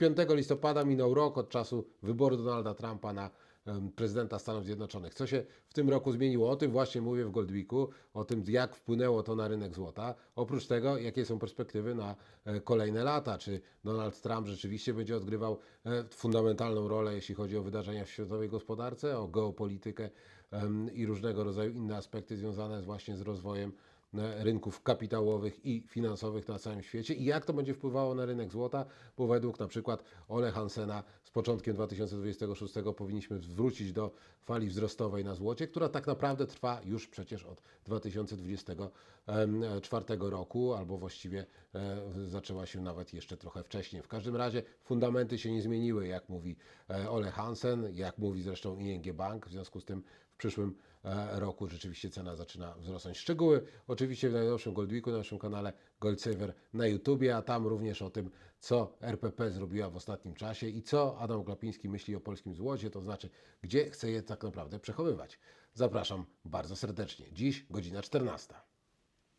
5 listopada minął rok od czasu wyboru Donalda Trumpa na prezydenta Stanów Zjednoczonych. Co się w tym roku zmieniło? O tym właśnie mówię w Goldweeku, o tym jak wpłynęło to na rynek złota. Oprócz tego, jakie są perspektywy na e, kolejne lata. Czy Donald Trump rzeczywiście będzie odgrywał e, fundamentalną rolę, jeśli chodzi o wydarzenia w światowej gospodarce, o geopolitykę i różnego rodzaju inne aspekty związane właśnie z rozwojem rynków kapitałowych i finansowych na całym świecie i jak to będzie wpływało na rynek złota, bo według na przykład Ole Hansena z początkiem 2026 powinniśmy wrócić do fali wzrostowej na złocie, która tak naprawdę trwa już przecież od 2024 roku, albo właściwie e, zaczęła się nawet jeszcze trochę wcześniej. W każdym razie fundamenty się nie zmieniły, jak mówi e, Ole Hansen, jak mówi zresztą ING Bank, w związku z tym w przyszłym e, roku rzeczywiście cena zaczyna wzrosnąć. Szczegóły oczywiście w najnowszym Goldweeku na naszym kanale Gold Saver na YouTubie, a tam również o tym, co RPP zrobiła w ostatnim czasie i co Adam Glapiński myśli o polskim złocie, to znaczy, gdzie chce je tak naprawdę przechowywać. Zapraszam bardzo serdecznie. Dziś godzina 14.